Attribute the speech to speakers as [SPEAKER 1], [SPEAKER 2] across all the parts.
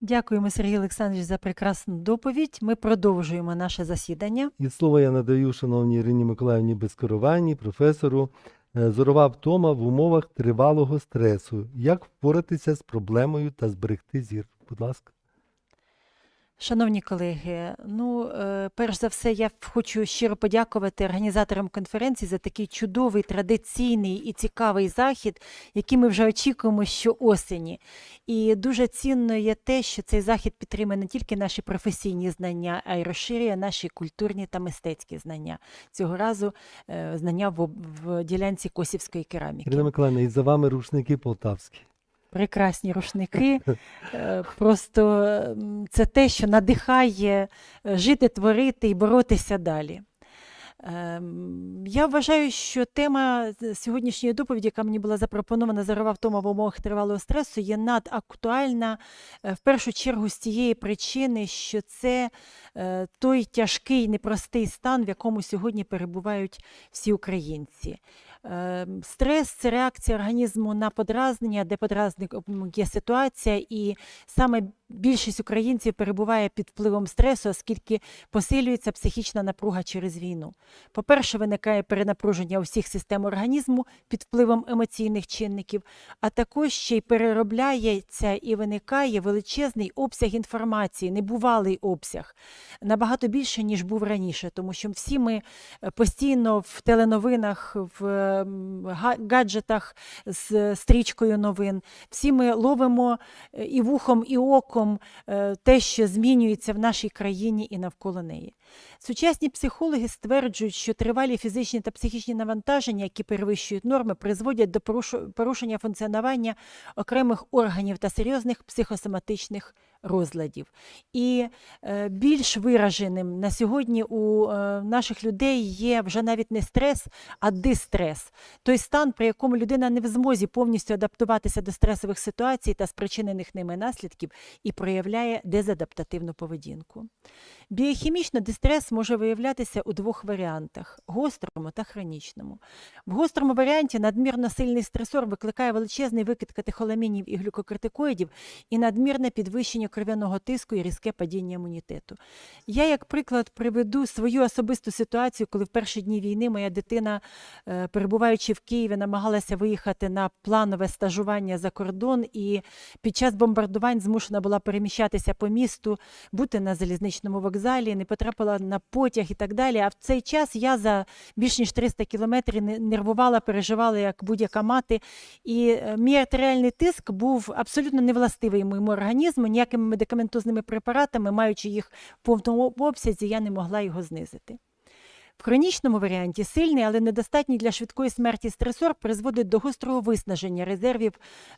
[SPEAKER 1] Дякуємо, Сергій Олександрович, за прекрасну доповідь. Ми продовжуємо наше засідання.
[SPEAKER 2] І слово я надаю шановній Ірині Миколаївні Безкорованій, професору. Е, Зорова втома в умовах тривалого стресу. Як впоратися з проблемою та зберегти зір? Будь ласка.
[SPEAKER 1] Шановні колеги, ну е, перш за все, я хочу щиро подякувати організаторам конференції за такий чудовий, традиційний і цікавий захід, який ми вже очікуємо щоосені. І дуже цінно є те, що цей захід підтримує не тільки наші професійні знання, а й розширює наші культурні та мистецькі знання. Цього разу е, знання в ділянці косівської кераміки.
[SPEAKER 2] Ірина Миколаївна, і за вами рушники полтавські.
[SPEAKER 1] Прекрасні рушники. Е, Просто це те, що надихає е, жити, творити і боротися далі. Ем, Я вважаю, що тема сьогоднішньої доповіді, яка мені була запропонована «Зорова втома в умовах тривалого стресу, є надактуальна е, в першу чергу з тієї причини, що це той тяжкий, непростий стан, в якому сьогодні перебувають всі українці. Ем, Стрес це реакція організму на подразнення, де подразник є ситуація, і саме більшість українців перебуває під впливом стресу, оскільки посилюється психічна напруга через війну. По-перше, виникає перенапруження усіх систем організму під впливом емоційних чинників, а також ще й переробляється і виникає величезний обсяг інформації, небувалий обсяг, набагато більше, ніж був раніше, тому що всі ми е, постійно в теленовинах, в ем, гаджетах з стрічкою новин. Всі ми ловимо е, і вухом, і оком е, те, що змінюється в нашій країні і навколо неї. Сучасні психологи стверджують, що тривалі фізичні та психічні навантаження, які перевищують норми, призводять до порушення функціонування окремих органів та серйозних психосоматичних розладів. І е, більш вираженим на сьогодні у е, наших людей є вже навіть не стрес, а дистрес. Той стан, при якому людина не в змозі повністю адаптуватися до стресових ситуацій та спричинених ними наслідків і проявляє дезадаптативну поведінку. Біохімічно дистрес може виявлятися у двох варіантах гострому та хронічному. В гострому варіанті надмірно сильний стресор викликає величезний викид катехоламінів і глюкокортикоїдів і надмірне підвищення кров'яного тиску і різке падіння імунітету. Я, як приклад, приведу свою особисту ситуацію, коли в перші дні війни моя дитина, е, перебуваючи в Києві, намагалася виїхати на планове стажування за кордон, і під час бомбардувань змушена була переміщатися по місту, бути на залізничному вокзалі, не потрапила на потяг і так далі. А в цей час я за більш ніж 300 кілометрів не- нервувала, переживала як будь-яка мати. І е, мій артеріальний тиск був абсолютно невластивий моєму організму, ніякими медикаментозними препаратами, маючи їх в повному обсязі, я не могла його знизити. В хронічному варіанті сильний, але недостатній для швидкої смерті стресор призводить до гострого виснаження резервів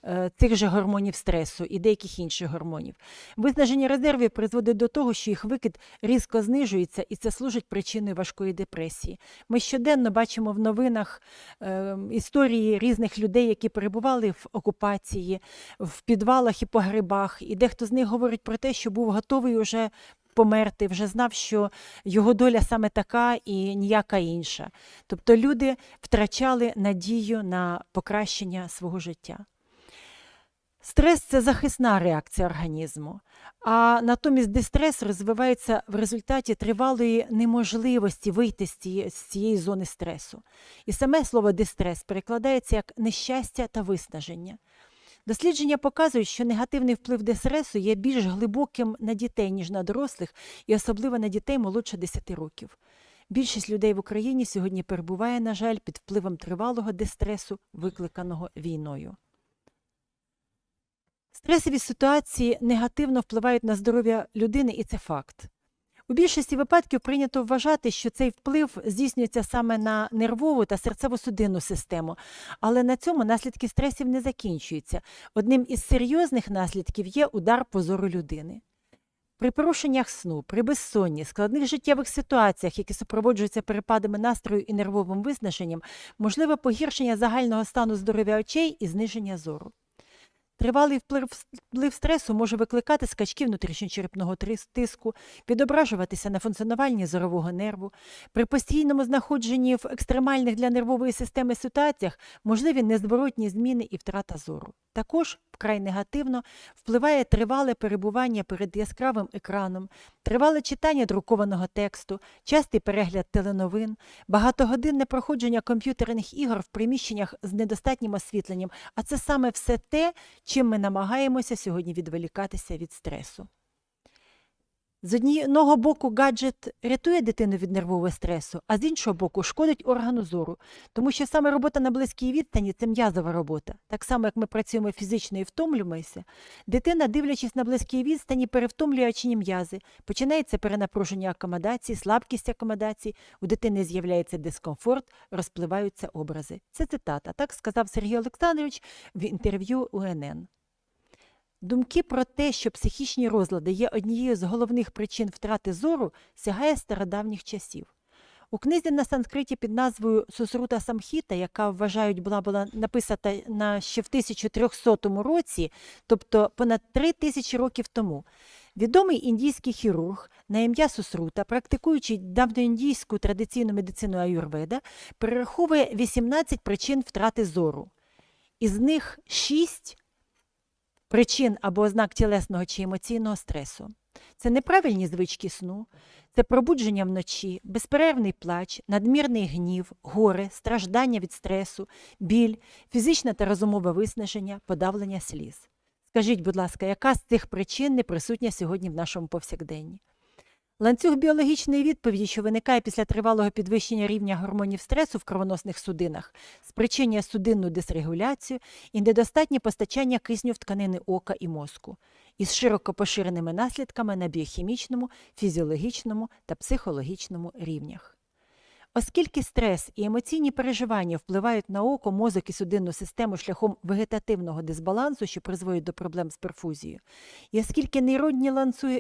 [SPEAKER 1] е, цих же гормонів стресу і деяких інших гормонів. Виснаження резервів призводить до того, що їх викид різко знижується, і це служить причиною важкої депресії. Ми щоденно бачимо в новинах е, історії різних людей, які перебували в окупації, в підвалах і погребах, і дехто з них говорить про те, що був готовий уже померти, вже знав, що його доля саме така і ніяка інша. Тобто люди втрачали надію на покращення свого життя. Стрес це захисна реакція організму, а натомість дистрес розвивається в результаті тривалої неможливості вийти з цієї, зони стресу. І саме слово дистрес перекладається як нещастя та виснаження. Дослідження показують, що негативний вплив дистресу є більш глибоким на дітей, ніж на дорослих, і особливо на дітей молодше 10 років. Більшість людей в Україні сьогодні перебуває, на жаль, під впливом тривалого дистресу, викликаного війною. Стресові ситуації негативно впливають на здоров'я людини, і це факт. У більшості випадків прийнято вважати, що цей вплив здійснюється саме на нервову та серцево-судинну систему, але на цьому наслідки стресів не закінчуються. Одним із серйозних наслідків є удар по зору людини. При порушеннях сну, при безсонні, складних життєвих ситуаціях, які супроводжуються перепадами настрою і нервовим виснаженням, можливе погіршення загального стану здоров'я очей і зниження зору. Тривалий вплив, стресу може викликати скачки внутрішньочерепного тиску, відображуватися на функціонуванні зорового нерву. При постійному знаходженні в екстремальних для нервової системи ситуаціях можливі незворотні зміни і втрата зору. Також вкрай негативно впливає тривале перебування перед яскравим екраном, тривале читання друкованого тексту, частий перегляд теленовин, багатогодинне проходження комп'ютерних ігор в приміщеннях з недостатнім освітленням. А це саме все те, чим ми намагаємося сьогодні відволікатися від стресу. З одного боку, гаджет рятує дитину від нервового стресу, а з іншого боку, шкодить органу зору, тому що саме робота на близькій відстані це м'язова робота. Так само, як ми працюємо фізично і втомлюємося, дитина, дивлячись на близькій відстані, перевтомлює очні м'язи, починається перенапруження акомодації, слабкість акомодації, у дитини з'являється дискомфорт, розпливаються образи. Це цитата. Так сказав Сергій Олександрович в інтерв'ю УНН. Думки про те, що психічні розлади є однією з головних причин втрати зору, сягає стародавніх часів. У книзі на санскриті під назвою Сусрута Самхіта, яка вважають була, була написана на ще в 1300 році, тобто понад три тисячі років тому, відомий індійський хірург на ім'я Сусрута, практикуючи давньоіндійську традиційну медицину аюрведа, перераховує 18 причин втрати зору. Із них 6 причин або ознак тілесного чи емоційного стресу. Це неправильні звички сну, це пробудження вночі, безперервний плач, надмірний гнів, горе, страждання від стресу, біль, фізичне та розумове виснаження, подавлення сліз. Скажіть, будь ласка, яка з цих причин не присутня сьогодні в нашому повсякденні? Ланцюг біологічної відповіді, що виникає після тривалого підвищення рівня гормонів стресу в кровоносних судинах, спричинює судинну дисрегуляцію і недостатнє постачання кисню в тканини ока і мозку із широко поширеними наслідками на біохімічному, фізіологічному та психологічному рівнях. Оскільки стрес і емоційні переживання впливають на око, мозок і судинну систему шляхом вегетативного дисбалансу, що призводить до проблем з перфузією, і оскільки нейронні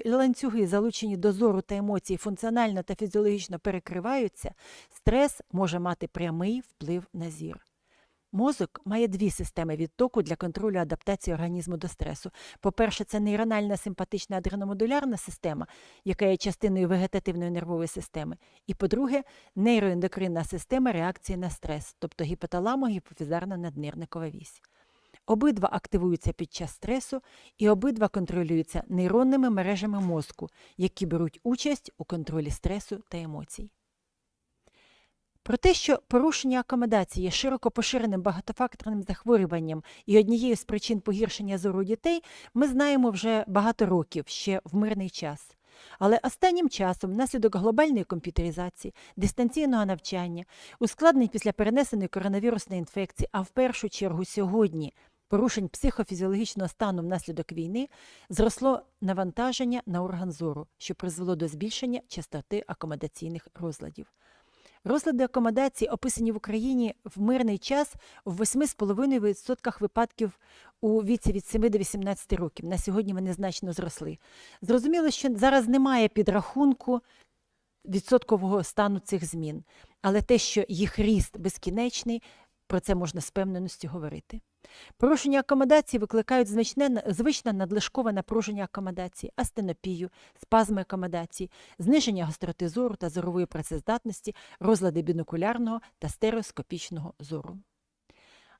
[SPEAKER 1] ланцюги, залучені до зору та емоцій, функціонально та фізіологічно перекриваються, стрес може мати прямий вплив на зір. Мозок має дві системи відтоку для контролю адаптації організму до стресу. По-перше, це нейрональна симпатична адреномодулярна система, яка є частиною вегетативної нервової системи. І по-друге, нейроендокринна система реакції на стрес, тобто гіпоталамо-гіпофізарна наднирникова вісь. Обидва активуються під час стресу і обидва контролюються нейронними мережами мозку, які беруть участь у контролі стресу та емоцій. Про те, що порушення акомодації є широко поширеним багатофакторним захворюванням і однією з причин погіршення зору дітей, ми знаємо вже багато років ще в мирний час. Але останнім часом, внаслідок глобальної комп'ютеризації, дистанційного навчання, ускладнень після перенесеної коронавірусної інфекції, а в першу чергу сьогодні порушень психофізіологічного стану внаслідок війни, зросло навантаження на орган зору, що призвело до збільшення частоти акомодаційних розладів. Розлади акомодації, описані в Україні в мирний час в 8,5% випадків у віці від 7 до 18 років. На сьогодні вони значно зросли. Зрозуміло, що зараз немає підрахунку відсоткового стану цих змін, але те, що їх ріст безкінечний, про це можна з певненості говорити. Порушення акомодації викликають значне, звичне надлишкове напруження акомодації, астенопію, спазми акомодації, зниження гостроти зору та зорової працездатності, розлади бінокулярного та стереоскопічного зору.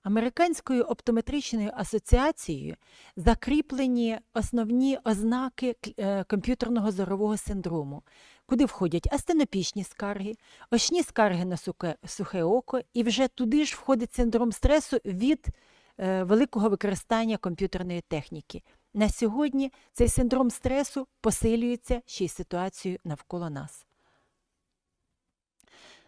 [SPEAKER 1] Американською оптометричною асоціацією закріплені основні ознаки е, комп'ютерного зорового синдрому, куди входять астенопічні скарги, очні скарги на сухе, сухе око, і вже туди ж входить синдром стресу від великого використання комп'ютерної техніки. На сьогодні цей синдром стресу посилюється ще й ситуацією навколо нас.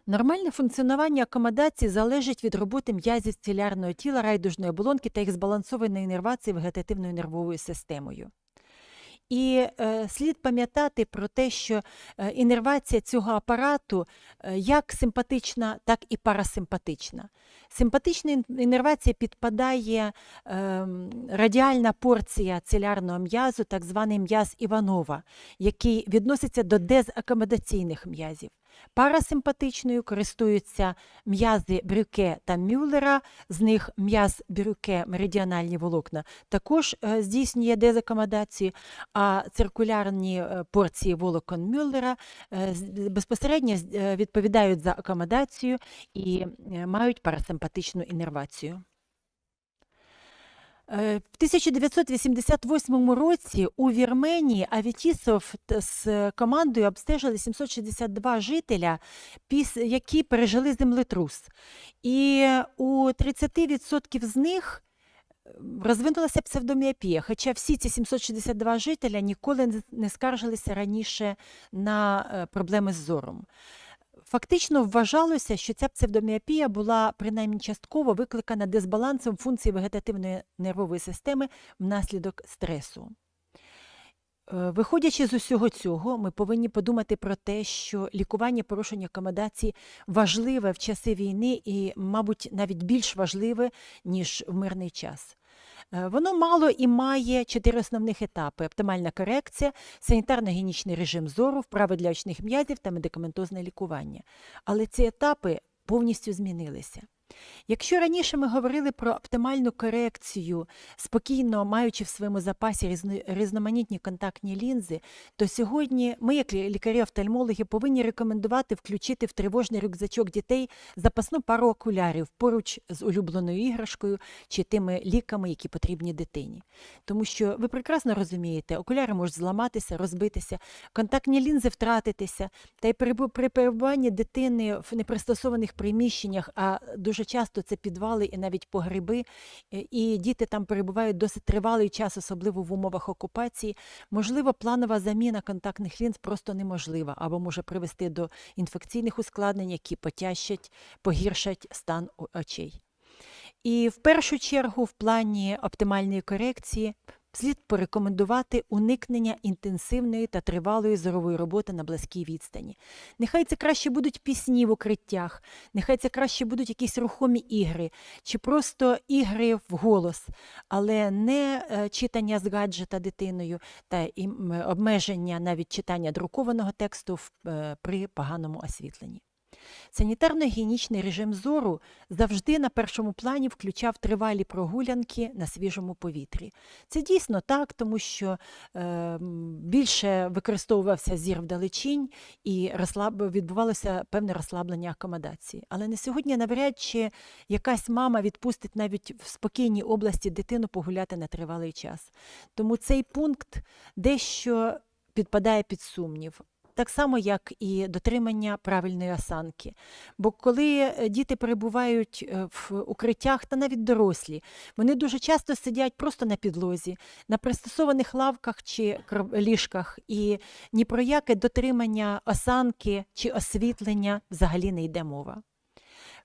[SPEAKER 1] Нормальне функціонування акомодації залежить від роботи м'язів цілярного тіла, райдужної оболонки та їх збалансованої інервації вегетативною нервовою системою. І е, слід пам'ятати про те, що е, інервація цього апарату е, як симпатична, так і парасимпатична. Симпатична інервація підпадає е, радіальна порція целярного м'язу, так званий м'яз Іванова, який відноситься до дезакомодаційних м'язів. Парасимпатичною користуються м'язи Брюке та Мюллера, з них м'яз Брюке, меридіональні волокна, також е, здійснює дезакомодацію, а циркулярні е, порції волокон Мюллера е, безпосередньо відповідають за акомодацію і мають парасимпатичну інервацію. Е, В 1988 році у Вірменії Авітісов з командою обстежили 762 жителя, які пережили землетрус. І у 30% з них е, розвинулася псевдоміопія, хоча всі ці 762 жителя ніколи не- скаржилися раніше на е, проблеми з зором. Фактично вважалося, що ця псевдоміопія була принаймні частково викликана дисбалансом функцій вегетативної нервової системи внаслідок стресу. Е, Виходячи з усього цього, ми повинні подумати про те, що лікування порушення акомодації важливе в часи війни і, мабуть, навіть більш важливе, ніж в мирний час. Е, Воно мало і має чотири основних етапи: оптимальна корекція, санітарно-гінічний режим зору, вправи для очних м'язів та медикаментозне лікування. Але ці етапи повністю змінилися. Якщо раніше ми говорили про оптимальну корекцію, спокійно маючи в своєму запасі різноманітні контактні лінзи, то сьогодні ми, як лікарі-офтальмологи, повинні рекомендувати включити в тривожний рюкзачок дітей запасну пару окулярів поруч з улюбленою іграшкою чи тими ліками, які потрібні дитині. Тому що ви прекрасно розумієте, окуляри можуть зламатися, розбитися, контактні лінзи втратитися, та й при перебуванні дитини в непристосованих приміщеннях, а дуже часто це підвали і навіть погреби, е, і діти там перебувають досить тривалий час, особливо в умовах окупації. Можливо, планова заміна контактних лінз просто неможлива або може привести до інфекційних ускладнень, які потяжчать, погіршать стан очей. І в першу чергу, в плані оптимальної корекції, слід порекомендувати уникнення інтенсивної та тривалої зорової роботи на близькій відстані. Нехай це краще будуть пісні в укриттях, нехай це краще будуть якісь рухомі ігри, чи просто ігри в голос, але не е, читання з гаджета дитиною та обмеження навіть читання друкованого тексту е, при поганому освітленні. Санітарно-гігієнічний режим зору завжди на першому плані включав тривалі прогулянки на свіжому повітрі. Це дійсно так, тому що е, більше використовувався зір вдалечінь і розслаб... відбувалося певне розслаблення акомодації. Але на сьогодні навряд чи якась мама відпустить навіть в спокійній області дитину погуляти на тривалий час. Тому цей пункт дещо підпадає під сумнів. Так само, як і дотримання правильної осанки. Бо коли е, діти перебувають е, в укриттях, та навіть дорослі, вони дуже часто сидять просто на підлозі, на пристосованих лавках чи ліжках, і ні про яке дотримання осанки чи освітлення взагалі не йде мова.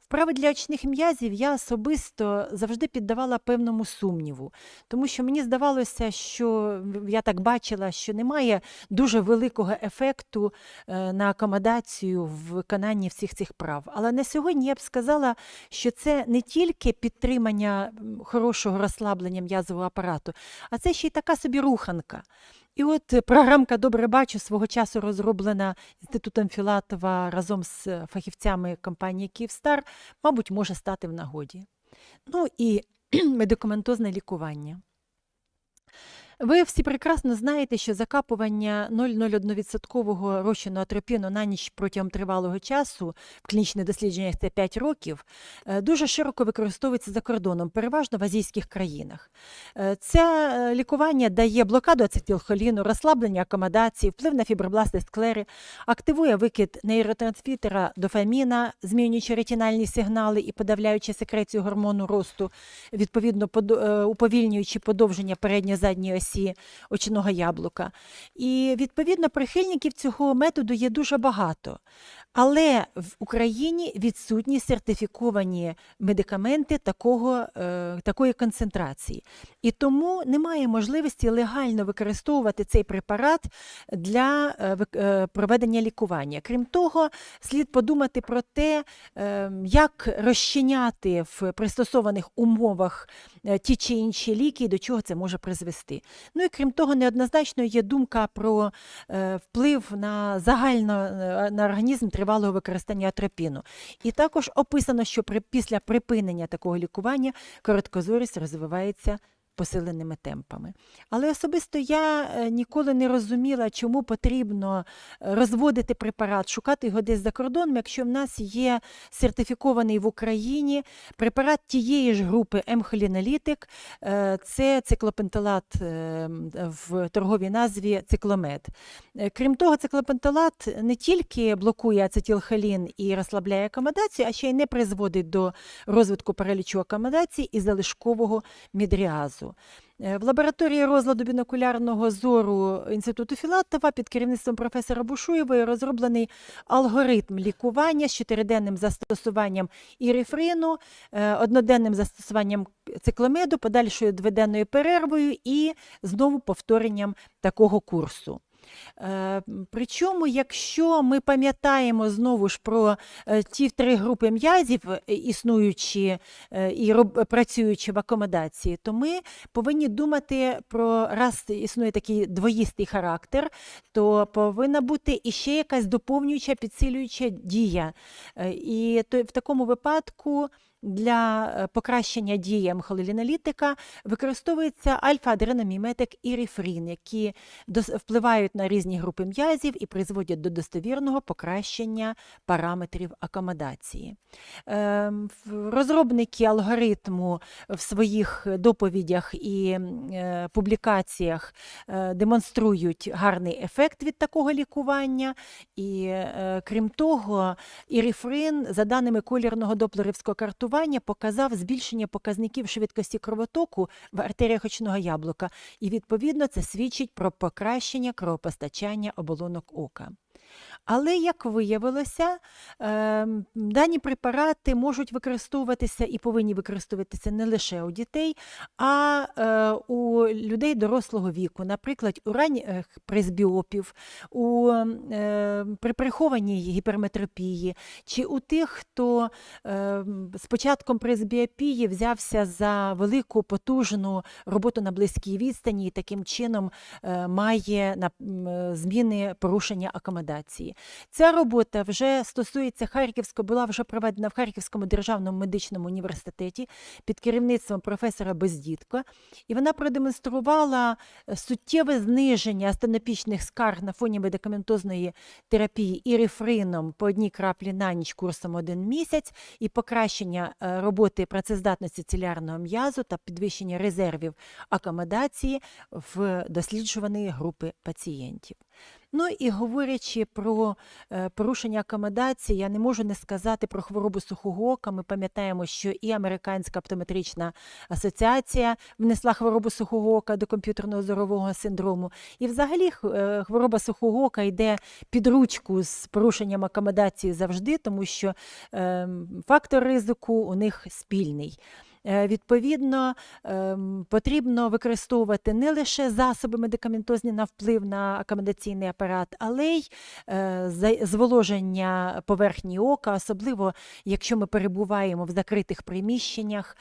[SPEAKER 1] Вправи для очних м'язів я особисто завжди піддавала певному сумніву, тому що мені здавалося, що я так бачила, що немає дуже великого ефекту е, на акомодацію в виконанні всіх цих прав. Але на сьогодні я б сказала, що це не тільки підтримання хорошого розслаблення м'язового апарату, а це ще й така собі руханка. І от е, програмка Добре бачу свого часу розроблена інститутом Філатова разом з е, фахівцями компанії Київстар, мабуть, може стати в нагоді. Ну і медикаментозне лікування. Ви всі прекрасно знаєте, що закапування 0,01% розчину атропіну на ніч протягом тривалого часу в клінічних дослідженнях це 5 років, е, дуже широко використовується за кордоном, переважно в азійських країнах. Е, Це е, лікування дає блокаду ацетилхоліну, розслаблення акомодації, вплив на фібробласти склери, активує викид нейротрансмітера дофаміна, змінюючи ретинальні сигнали і подавляючи секрецію гормону росту, відповідно уповільнюючи подовження передньо-задньої осі очного яблука. І відповідно прихильників цього методу є дуже багато. Але в Україні відсутні сертифіковані медикаменти такого, е, такої концентрації. І тому немає можливості легально використовувати цей препарат для е, е, проведення лікування. Крім того, слід подумати про те, як розчиняти в пристосованих умовах ті чи інші ліки, і до чого це може призвести. Ну і крім того, неоднозначно є думка про вплив на загально на організм тривалого використання атропіну. І також описано, що при, після припинення такого лікування короткозорість розвивається посиленими темпами. Але особисто я е, ніколи не розуміла, чому потрібно е, розводити препарат, шукати його десь за кордоном, якщо в нас є сертифікований в Україні препарат тієї ж групи М-холінолітик, е, це циклопенталат в торговій назві цикломед. Е, Крім того, циклопенталат не тільки блокує ацетилхолін і розслабляє акомодацію, а ще й не призводить до розвитку паралічу акомодації і залишкового мідріазу. Е, В лабораторії розладу бінокулярного зору Інституту Філатова під керівництвом професора Бушуєвої розроблений алгоритм лікування з чотириденним застосуванням ірифрину, е, одноденним застосуванням цикломеду, подальшою дводенною перервою і знову повторенням такого курсу. Е, Причому, якщо ми пам'ятаємо знову ж про е, ті три групи м'язів, е, існуючі і працюючи в акомодації, то ми повинні думати про раз існує такий двоїстий характер, то повинна бути іще якась доповнююча, підсилююча дія. І в такому випадку. Для е, покращення дії мхолелінолітика використовується альфа-адреноміметик і рефрін, які впливають на різні групи м'язів і призводять до достовірного покращення параметрів акомодації. Ем, Розробники алгоритму в своїх доповідях і е, публікаціях е, демонструють гарний ефект від такого лікування. І крім того, ірифрин, за даними колірного доплерівського картування, показав збільшення показників швидкості кровотоку в артеріях очного яблука. І відповідно це свідчить про покращення кровопостачання оболонок ока. Але, як виявилося, ем, дані препарати можуть використовуватися і повинні використовуватися не лише у дітей, а е, у людей дорослого віку, наприклад, у ранніх пресбіопів, у, е, при прихованій гіперметропії, чи у тих, хто е, з початком пресбіопії взявся за велику потужну роботу на близькій відстані і таким чином е, має е, зміни порушення акомодації. Ця робота вже стосується Харківського, була вже проведена в Харківському державному медичному університеті під керівництвом професора Бездітко, і вона продемонструвала е, суттєве зниження астенопічних скарг на фоні медикаментозної терапії ірифрином по одній краплі на ніч курсом один місяць, і покращення е, роботи працездатності цилярного м'язу та підвищення резервів акомодації в досліджуваної групи пацієнтів. Ну і говорячи про е, порушення акомодації, я не можу не сказати про хворобу сухого ока. Ми пам'ятаємо, що і Американська оптометрична асоціація внесла хворобу сухого ока до комп'ютерного зорового синдрому. І взагалі е, хвороба сухого ока йде під ручку з порушенням акомодації завжди, тому що ем, фактор ризику у них спільний. Е, Відповідно, ем, потрібно використовувати не лише засоби медикаментозні на вплив на акомодаційний апарат, але й е, зволоження поверхні ока, особливо якщо ми перебуваємо в закритих приміщеннях.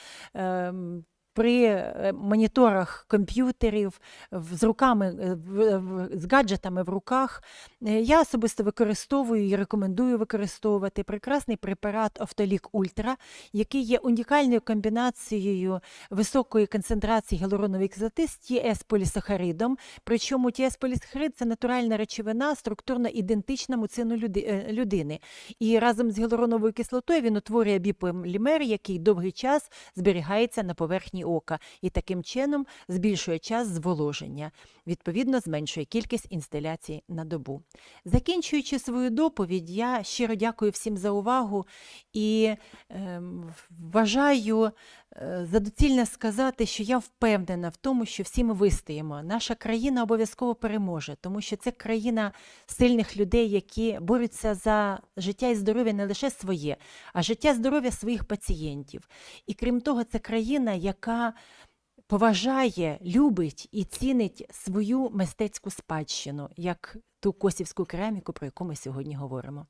[SPEAKER 1] При е, моніторах комп'ютерів з руками, в- з гаджетами в руках, Е, я особисто використовую і рекомендую використовувати прекрасний препарат Офтолік Ультра, який є унікальною комбінацією високої концентрації гіалуронової кислоти з тіес-полісахаридом. Причому тіес-полісахарид – це натуральна речовина, структурно ідентична муцину е, людини. І разом з гіалуроновою кислотою він утворює біполімер, який довгий час зберігається на поверхні ока і таким чином збільшує час зволоження, відповідно зменшує кількість інсталяцій на добу. Закінчуючи свою доповідь, я щиро дякую всім за увагу і е, вважаю за доцільне сказати, що я впевнена в тому, що всі ми вистоїмо. Наша країна обов'язково переможе, тому що це країна сильних людей, які борються за життя і здоров'я не лише своє, а життя і здоров'я своїх пацієнтів. І крім того, це країна, яка поважає, любить і цінить свою мистецьку спадщину, як ту косівську кераміку, про яку ми сьогодні говоримо.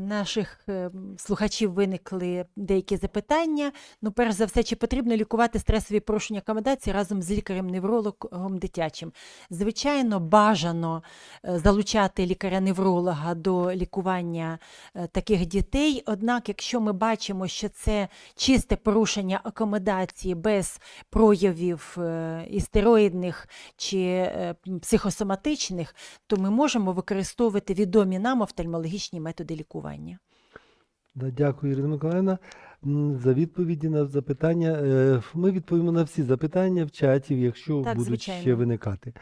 [SPEAKER 1] Наших е, слухачів виникли деякі запитання. Ну, перш за все, чи потрібно лікувати стресові порушення акомодації разом з лікарем-неврологом дитячим? Звичайно, бажано е, залучати лікаря-невролога до лікування е, таких дітей. Однак, якщо ми бачимо, що це чисте порушення акомодації без проявів істероїдних чи психосоматичних, то ми можемо використовувати відомі нам офтальмологічні методи лікування.
[SPEAKER 2] Да, дякую, Ірина Миколаївна, за відповіді на запитання. Е, Ми відповімо на всі запитання в чаті, якщо
[SPEAKER 1] Так,
[SPEAKER 2] будуть ще виникати.